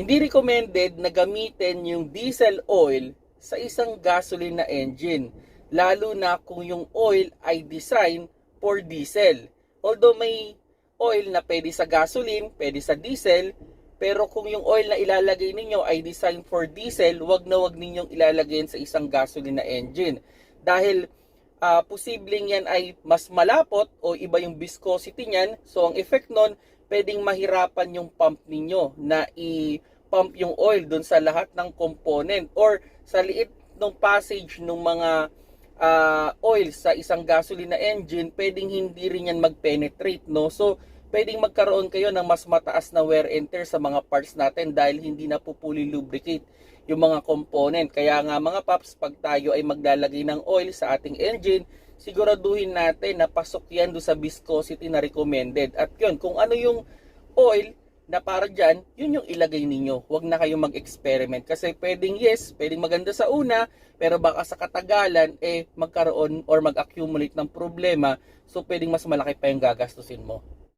Hindi recommended na gamitin yung diesel oil sa isang gasoline na engine, lalo na kung yung oil ay design for diesel. Although may oil na pwede sa gasoline, pwede sa diesel, pero kung yung oil na ilalagay ninyo ay design for diesel, wag na wag ninyong ilalagay sa isang gasoline na engine. Dahil ah, posibleng yan ay mas malapot o iba yung viscosity niyan. So ang effect nun, pwedeng mahirapan yung pump ninyo na i-pump yung oil dun sa lahat ng component or sa liit ng passage ng mga ah, oil sa isang gasoline na engine, pwedeng hindi rin yan mag-penetrate, no? So, pwedeng magkaroon kayo ng mas mataas na wear and tear sa mga parts natin dahil hindi na po fully lubricate yung mga component. Kaya nga mga paps, pag tayo ay maglalagay ng oil sa ating engine, siguraduhin natin na pasok yan do sa viscosity na recommended. At yun, kung ano yung oil na para dyan, yun yung ilagay ninyo. Huwag na kayong mag-experiment. Kasi pwedeng yes, pwedeng maganda sa una, pero baka sa katagalan, eh, magkaroon or mag-accumulate ng problema. So, pwedeng mas malaki pa yung gagastusin mo.